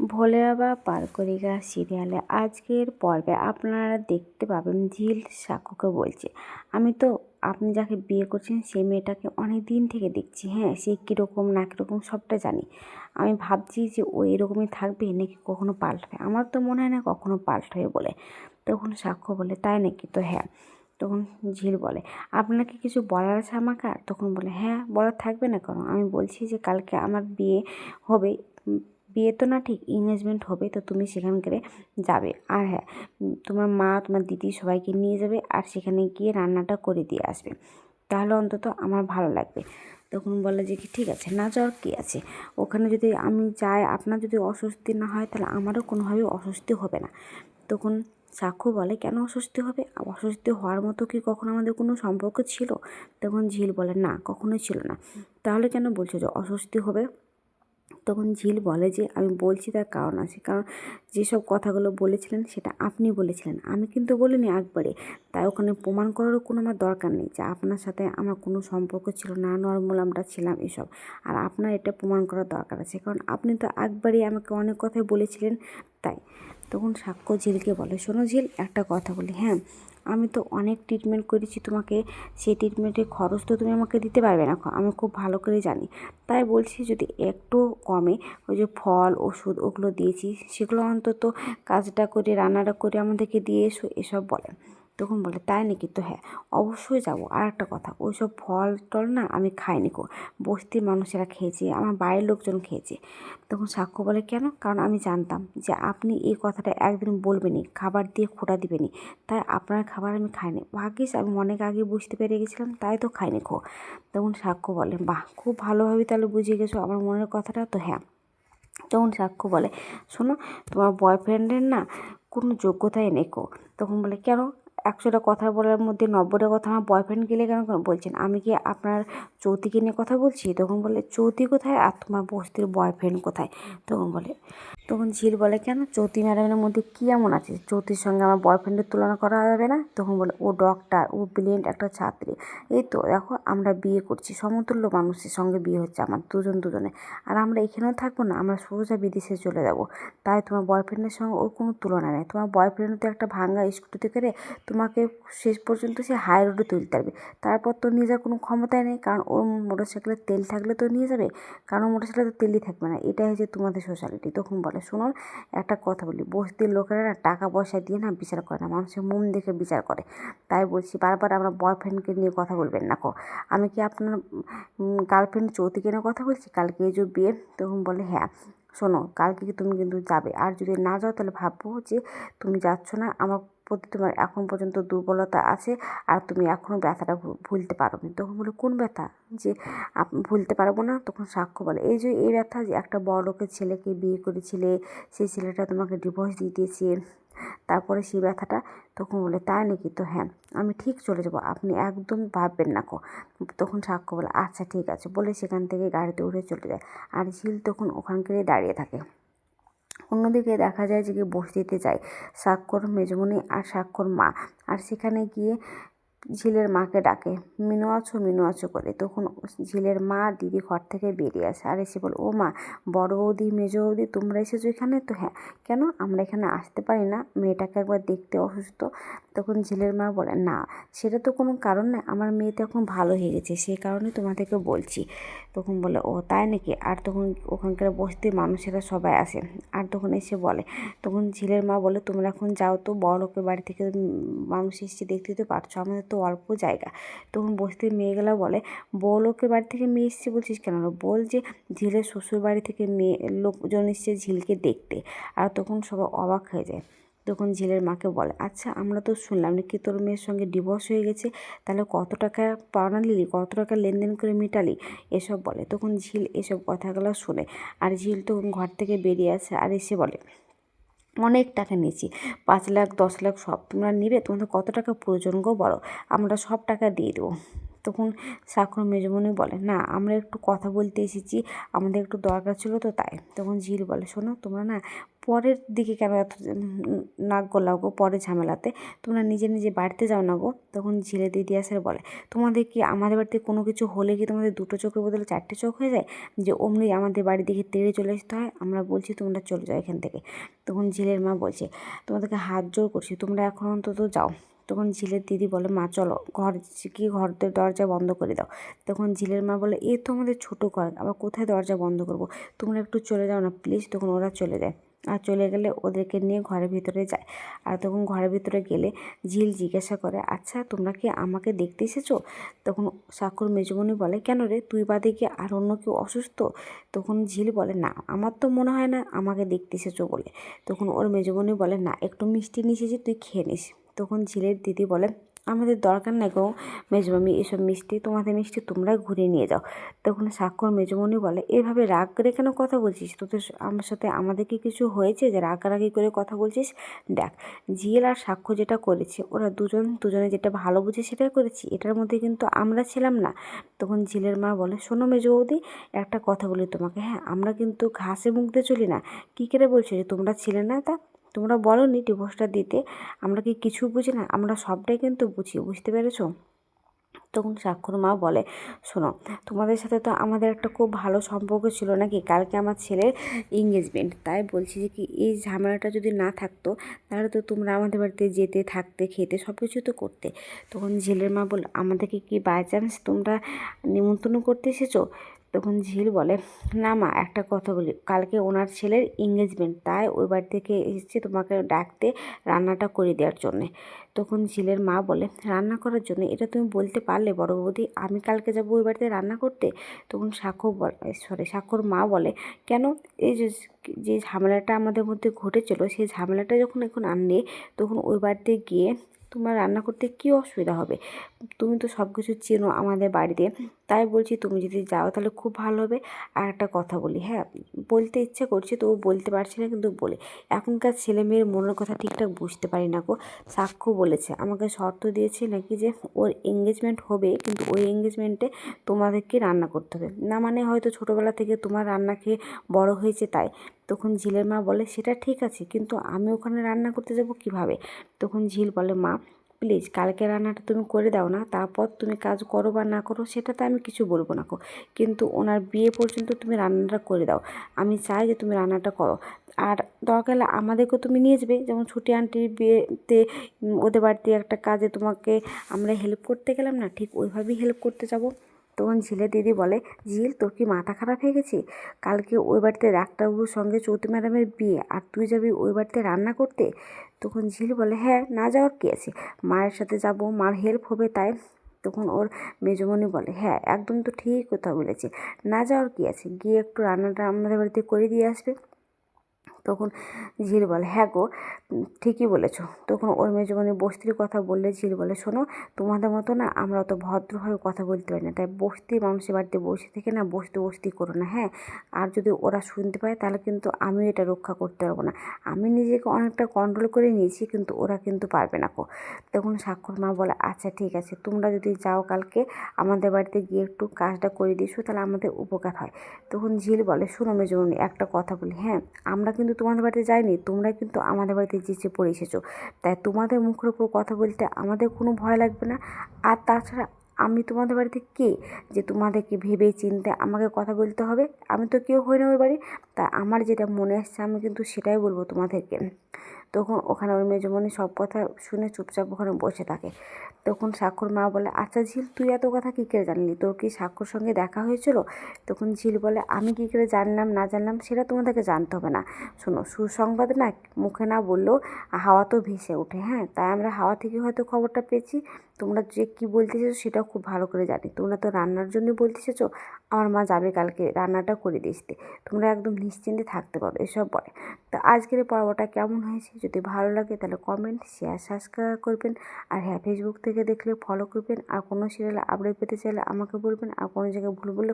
ভোলে বাবা পারকরিকা সিরিয়ালে আজকের পর্বে আপনারা দেখতে পাবেন ঝিল সাক্ষ্যকে বলছে। আমি তো, আপনি যাকে বিয়ে করছেন সেই মেয়েটাকে অনেক দিন থেকে দেখছি হ্যাঁ? সে কীরকম না কীরকম সবটা জানি। আমি ভাবছি যে ও এরকমই থাকবে নাকি কখনো পাল্টাবে। আমার তো মনে হয় না কখনো পাল্টাবে বলে। তখন সাক্ষ্য বলে, তাই নাকি? তো হ্যাঁ তখন ঝিল বলে, আপনাকে কিছু বলার আছে আমাকে? তখন বলে হ্যাঁ বলার থাকবে না কেন? আমি বলছি যে কালকে আমার বিয়ে হবে বিয়ে তো না ঠিক এঙ্গেজমেন্ট হবে, তো তুমি সেখানকারে যাবে। আর হ্যাঁ তোমার মা, তোমার দিদি সবাইকে নিয়ে যাবে আর সেখানে গিয়ে রান্নাটা করে দিয়ে আসবে। তাহলে অন্তত আমার ভালো লাগবে। তখন বলে যে কি ঠিক আছে, না যাওয়ার কী আছে? ওখানে যদি আমি যাই, আপনার যদি অস্বস্তি না হয়, তাহলে আমারও কোনোভাবেই অস্বস্তি হবে না। তখন সাক্ষু বলে, কেন অস্বস্তি হবে? অস্বস্তি হওয়ার মতো কি কখনো আমাদের কোনো সম্পর্ক ছিল? তখন ঝিল বলে, না, কখনোই ছিল না। তাহলে কেন বলছো যে অস্বস্তি হবে? তখন ঝিল বলে যে, আমি বলছি তার কারণ আছে। কারণ যেসব কথাগুলো বলেছিলেন সেটা আপনি বলেছিলেন, আমি কিন্তু বলিনি একবারে। তাই ওখানে প্রমাণ করারও কোনো আমার দরকার নেই যে, আপনার সাথে আমার কোনো সম্পর্ক ছিল না নর্মাল আমরা ছিলাম এসব। আর আপনার এটা প্রমাণ করার দরকার আছে, কারণ আপনি তো একবারই আমাকে অনেক কথাই বলেছিলেন তাই। তখন সাক্ষ্য ঝিলকে বলে, শোনো ঝিল, একটা কথা বলি। হ্যাঁ আমি তো অনেক ট্রিটমেন্ট করেছি তোমাকে, সেই ট্রিটমেন্টের খরচ তো তুমি আমাকে দিতে পারবে না, আমি খুব ভালো করে জানি। তাই বলছি যদি একটু কমে, ওই যে ফল, ওষুধ ওগুলো দিয়েছি, সেগুলো অন্তত কাজটা করে, রান্নাটা করে আমাদেরকে দিয়ে এসো, এসব বলে। তখন বলে, তাই নাকি? তো হ্যাঁ অবশ্যই যাব। আর একটা কথা, ওইসব ফল টল না আমি খাইনি কো বস্তির মানুষেরা খেয়েছে, আমার বাড়ির লোকজন খেয়েছে। তখন সাক্ষ্য বলে, কেন? কারণ আমি জানতাম যে আপনি এই কথাটা একদিন বলবেনই, খাবার দিয়ে খোটা দিবেনি তাই আপনার খাবার আমি খাইনি। ভাগ্যিস আমি অনেক আগে বুঝতে পেরে গেছিলাম, তাই তো খাইনি খো তখন সাক্ষ্য বলে, বাহ, খুব ভালোভাবে তাহলে বুঝে গেছো আমার মনের কথাটা তো হ্যাঁ। তখন সাক্ষ্য বলে, শোনো, তোমার বয়ফ্রেন্ডের না কোনো যোগ্যতাই নেই কো? তখন বলে, কেন? একশোটা কথা বলার মধ্যে নব্বইটা কথা আমার বয়ফ্রেন্ড গেলে কেন বলছেন, আমি কি আপনার চৌতিকে নিয়ে কথা বলছি? তখন বলে, চৌতি কোথায় আর তোমার বস্তির বয়ফ্রেন্ড কোথায়? তখন বলে তখন ঝিল বলে, কেন? চৌতি ম্যাডামের মধ্যে কী এমন আছে? চৌতির সঙ্গে আমার বয়ফ্রেন্ডের তুলনা করা যাবে না? তখন বলে, ও ডক্টর ও ব্রিলিয়েন্ট একটা ছাত্রী। এই তো, দেখো, আমরা বিয়ে করছি। সমতুল্য মানুষের সঙ্গে বিয়ে হচ্ছে আমার, দুজন দুজনে। আর আমরা এখানেও থাকব না, আমরা সোজা বিদেশে চলে যাব। তাই তোমার বয়ফ্রেন্ডের সঙ্গে ওর কোনো তুলনা নেই। তোমার বয়ফ্রেন্ড তো একটা ভাঙা স্কুটিতে করে তোমাকে শেষ পর্যন্ত সে হাই রোডে তুলতে পারবে। তারপর তো নিয়ে যাওয়ার কোনো ক্ষমতাই নেই, কারণ ওর মোটর সাইকেলে তেল থাকলে তো নিয়ে যাবে। কারণ মোটর সাইকেলে তো তেলই থাকবে না। এটাই হচ্ছে তোমাদের সোশ্যালিটি তখন বলে শুনুন, একটা কথা বলি। বস্তির লোকেরা না টাকা পয়সা দিয়ে না বিচার করে না, মানুষের মন দেখে বিচার করে। তাই বলছি, বারবার আমরা বয়ফ্রেন্ডকে নিয়ে কথা বলবেন না কো। আমি কি আপনার গার্লফ্রেন্ড চৌতিকে নিয়ে কথা বলছি? কালকে এই যে বিয়ে, তখন বলে হ্যাঁ শোনো, কালকে তুমি কিন্তু যাবে। আর যদি না যাও, তাহলে ভাববো যে তুমি যাচ্ছ না, আমার প্রতি তোমার এখন পর্যন্ত দুর্বলতা আছে আর তুমি এখনও ব্যথাটা ভুলতে পারো নি তখন বলে, কোন ব্যথা? যে ভুলতে পারব না। তখন সাক্ষ্য বলে, এই যে, এই ব্যথা যে, একটা বড় লোকের ছেলেকে বিয়ে করেছিলে সেই ছেলেটা তোমাকে ডিভোর্স দিয়ে দিয়েছে, তারপরে সেই ব্যথাটা? তখন বলে, তাই নাকি? তো হ্যাঁ আমি ঠিক চলে যাব, আপনি একদম ভাববেন না কো। তখন সাক্ষ্য বলে আচ্ছা ঠিক আছে। বলে সেখান থেকে গাড়িতে উঠে চলে যায়। আর ঝিল তখন ওখানকারই দাঁড়িয়ে থাকে। অন্যদিকে দেখা যায় যে বসতিতে যায়। স্বাক্ষর মেজমণি আর স্বাক্ষর মা। আর সেখানে গিয়ে ঝিলের মাকে ডাকে, মিনু আছো মিনু আছো করে। তখন ঝিলের মা দিদি ঘর থেকে বেরিয়ে আসে। আর এসে বলে, ও মা, বড় বৌদি, মেজ বৌদি, তোমরা এসেছ এখানে? তো হ্যাঁ। কেন? আমরা এখানে আসতে পারি না? মেয়েটাকে একবার দেখতে অসুস্থ। তখন ঝিলের মা বলে, না, সেটা তো কোনো কারণ না আমার মেয়ে তো এখন ভালো হয়ে গেছে সেই কারণে তোমাদেরকে বলছি। তখন বলে, ও, তাই নাকি? আর তখন ওখানকার বস্তির মানুষেরা সবাই আসে। আর তখন এসে বলে, তখন ঝিলের মা বলে, তোমরা এখন যাও তো বড় লোকের বাড়ি থেকে মানুষ এসছে, দেখতে তো পারছ। আমাদের তো অল্প জায়গা। তখন বস্তির মেয়েগুলো বলে, বউ লোকের বাড়ি থেকে মেয়ে এসছে বলছিস কেন বল যে, ঝিলের শ্বশুর বাড়ি থেকে মেয়ে, লোকজন এসছে ঝিলকে দেখতে। আর তখন সবাই অবাক হয়ে যায়। তখন ঝিলের মাকে বলে আচ্ছা আমরা তো শুনলাম নাকি তোর মেয়ের সঙ্গে ডিভোর্স হয়ে গেছে। তাহলে কত টাকা পাওনা নিলি? কত টাকা লেনদেন করে মিটালি? এসব বলে। তখন ঝিল এসব কথাগুলো শুনে। আর ঝিল তখন ঘর থেকে বেরিয়ে আসে আর এসে বলে অনেক টাকা নিয়েছি। পাঁচ লাখ, দশ লাখ সব তোমরা নিবে, তোমাদের কত টাকা প্রয়োজন গো বলো? আমরা সব টাকা দিয়ে দেবো। তখন সাক্ষর মেজমণি বলে, না, আমরা একটু কথা বলতে এসেছি, আমাদের একটু দরকার ছিল তো তাই। তখন ঝিল বলে, শোনো, তোমরা না পরের দিকে কেন এত নাক গলাও গো, পরে ঝামেলাতে? তোমরা নিজে নিজে বাড়িতে যাও না গো? তখন ঝিলে দিদি আসে বলে, তোমাদের কি, আমাদের বাড়িতে কোনো কিছু হলে কি তোমাদের দুটো চোখের বদলে চারটে চোখ হয়ে যায়? যে অমনি আমাদের বাড়ি দিকে তেড়ে চলে আসতে হয়, আমরা বলছি তোমরা চলে যাও এখান থেকে। তখন ঝিলের মা বলছে, তোমাদেরকে হাত জোর করছি, তোমরা এখন অন্তত যাও। তখন ঝিলের দিদি বলে, মা, চলো, ঘর কি ঘর দরজা বন্ধ করে দাও। তখন ঝিলের মা বলে, এ তো আমাদের ছোটো ঘর, আবার কোথায় দরজা বন্ধ করব? তোমরা একটু চলে যাও না প্লিজ তখন ওরা চলে যায়। আর চলে গেলে ওদেরকে নিয়ে ঘরের ভিতরে যায়। আর তখন ঘরের ভিতরে গেলে ঝিল জিজ্ঞাসা করে আচ্ছা তোমরা কি আমাকে দেখতে এসেছ? তখন সাক্ষর মেজমণি বলে, কেন রে, তুই বাদে কি আর অন্য কেউ অসুস্থ? তখন ঝিল বলে, না, আমার তো মনে হয় না আমাকে দেখতে এসেছ বলে। তখন ওর মেজমণি বলে, না, একটু মিষ্টি নিয়ে এসেছি তুই খেয়ে নিস। তখন ঝিলের দিদি বলে আমাদের দরকার নেই গো মেজমামি এসব মিষ্টি, তোমাদের মিষ্টি তোমরা ঘুরে নিয়ে যাও। তখন সাক্ষর মেজমণি বলে, এভাবে রাগ করে কেন কথা বলছিস? তোদের আমার সাথে আমাদের কি কিছু হয়েছে যে রাগারাগি করে কথা বলছিস? দেখ জিএল আর সাক্ষ্য যেটা করেছে, ওরা দুজন দুজনে যেটা ভালো বুঝে সেটাই করেছি। এটার মধ্যে কিন্তু আমরা ছিলাম না। তখন ঝিলের মা বলে, শোনো মেজ বৌদি একটা কথা বলি তোমাকে। হ্যাঁ আমরা কিন্তু ঘাসে মুখ দিয়ে চলি না। কী করে বলছো যে তোমরা ছিলে না তা? তোমরা বলো নি ডিভোর্সটা দিতে। আমরা কি কিছু বুঝি না? আমরা সবটাই কিন্তু বুঝি, বুঝতে পেরেছ? তখন সাক্ষর মা বলে, শোনো, তোমাদের সাথে তো আমাদের একটা খুব ভালো সম্পর্ক ছিল নাকি? কালকে আমার ছেলের এঙ্গেজমেন্ট তাই বলছি যে কি, এই ঝামেলাটা যদি না থাকতো, তাহলে তো তোমরা আমাদের বাড়িতে যেতে, থাকতে, খেতে সব কিছু তো করতে। তখন ঝিলের মা বল আমাদেরকে কি বাই চান্স তোমরা নিমন্ত্রণ করতে এসেছ? তখন ঝিল বলে, না মা, একটা কথা বলি। কালকে ওনার ছেলের এঙ্গেজমেন্ট তাই ওই বাড়ি থেকে এসেছি তোমাকে ডাকতে রান্নাটা করে দেওয়ার জন্যে। তখন ঝিলের মা বলে, রান্না করার জন্য? এটা তুমি বলতে পারলে বড় বৌদি, আমি কালকে যাব ওই বাড়িতে রান্না করতে? তখন সাক্ষর সরি সাক্ষর মা বলে, কেন? এই যে যে ঝামেলাটা আমাদের মধ্যে ঘটেছিল সেই ঝামেলাটা যখন এখন আনলে, তখন ওই বাড়িতে গিয়ে তোমার রান্না করতে কী অসুবিধা হবে? তুমি তো সব কিছু চেনো আমাদের বাড়িতে। তাই বলছি তুমি যদি যাও তাহলে খুব ভালো হবে। আর একটা কথা বলি হ্যাঁ? বলতে ইচ্ছে করছে তো বলতে পারছি না কিন্তু বলে। এখনকার ছেলে মেয়ের মনের কথা ঠিকঠাক বুঝতে পারি না গো। সাক্ষ্য বলেছে, আমাকে শর্ত দিয়েছে নাকি যে ওর এঙ্গেজমেন্ট হবে কিন্তু ওই এঙ্গেজমেন্টে তোমাদেরকে রান্না করতে হবে। না মানে হয়তো ছোটোবেলা থেকে তোমার রান্না খেয়ে বড় হয়েছে তাই। তখন ঝিলের মা বলে, সেটা ঠিক আছে, কিন্তু আমি ওখানে রান্না করতে যাব কীভাবে? তখন ঝিল বলে, মা প্লিজ কালকে রান্নাটা তুমি করে দাও না, তারপর তুমি কাজ করো বা না করো সেটাতে আমি কিছু বলব না কো কিন্তু ওনার বিয়ে পর্যন্ত তুমি রান্নাটা করে দাও, আমি চাই যে তুমি রান্নাটা করো। আর দরকার হলে আমাদেরকেও তুমি নিয়ে যাবে, যেমন ছুটি আন্টির বিয়েতে ওদের বাড়িতে একটা কাজে তোমাকে আমরা হেল্প করতে গেলাম না, ঠিক ওইভাবেই হেল্প করতে যাব। তখন ঝিলের দিদি বলে, ঝিল, তোর কি মাথা খারাপ হয়ে গেছে? কালকে ওই বাড়িতে ডাক্তারবাবুর সঙ্গে চৌধুরী ম্যাডামের বিয়ে, আর তুই যাবি ওই বাড়িতে রান্না করতে? তখন ঝিল বলে হ্যাঁ না যাওয়ার কী আছে? মায়ের সাথে যাব, মার হেল্প হবে তাই? তখন ওর মেজমণি বলে হ্যাঁ একদম তো ঠিক কথা বলেছে। না যাওয়ার কী আছে? গিয়ে একটু রান্নাটা আমাদের বাড়িতে করে দিয়ে আসবে। তখন ঝিল বলে হ্যাঁ গো, ঠিকই বলেছ। তখন ওর মেজবানি বস্তির কথা বললে, ঝিল বলে, শোনো, তোমাদের মতো না আমরা অত ভদ্রভাবে কথা বলতে পারি না। তাই বস্তি মানুষের বাড়িতে বসে থেকে না বসতে বসতি করো না হ্যাঁ? আর যদি ওরা শুনতে পায়, তাহলে কিন্তু আমি এটা রক্ষা করতে পারব না। আমি নিজেকে অনেকটা কন্ট্রোল করে নিয়েছি, কিন্তু ওরা কিন্তু পারবে না কো তখন স্বাক্ষর মা বলে আচ্ছা ঠিক আছে, তোমরা যদি যাও কালকে আমাদের বাড়িতে গিয়ে একটু কাজটা করে দিছো তাহলে আমাদের উপকার হয়। তখন ঝিল বলে, শোনো মেজমনি একটা কথা বলি হ্যাঁ? আমরা কিন্তু তোমাদের বাড়িতে যাইনি তোমরা কিন্তু আমাদের বাড়িতে যেচে পড়ে এসেছ। তাই তোমাদের মুখের উপর কথা বলতে আমাদের কোনো ভয় লাগবে না। আর তাছাড়া আমি তোমাদের বাড়িতে কে? যে তোমাদেরকে ভেবে চিনতে আমাকে কথা বলতে হবে? আমি তো কেউ হই না ওই বাড়ি। তা আমার যেটা মনে আসছে আমি কিন্তু সেটাই বলব তোমাদেরকে। তখন ওখানে ওই মেজমণি সব কথা শুনে চুপচাপ ওখানে বসে থাকে। তখন সাক্ষর মা বলে আচ্ছা ঝিল, তুই এত কথা কী করে জানলি? তোর কি সাক্ষর সঙ্গে দেখা হয়েছিল? তখন ঝিল বলে, আমি কী করে জানলাম, না জানলাম সেটা তোমাদেরকে জানতে হবে না। শোনো, সুসংবাদ না মুখে না বললেও হাওয়া তো ভেসে ওঠে হ্যাঁ? তাই আমরা হাওয়া থেকে হয়তো খবরটা পেয়েছি। তোমরা যে কী বলতে এসেছ সেটাও খুব ভালো করে জানি। তোমরা তো রান্নার জন্য বলতে এসেছ আমার মা যাবে কালকে রান্নাটা করে দিতে তোমরা একদম নিশ্চিন্তে থাকতে পারো, এসব বলে। তো আজকের পর্বটা কেমন হয়েছে? যদি ভালো লাগে তাহলে কমেন্ট শেয়ার সাবস্ক্রাইব করবেন। আর হ্যাঁ ফেসবুক থেকে দেখলে ফলো করবেন। আর কোনো সিরিয়াল আপডেট পেতে চাইলে আমাকে বলবেন। আর কোনো জায়গায় ভুল বললে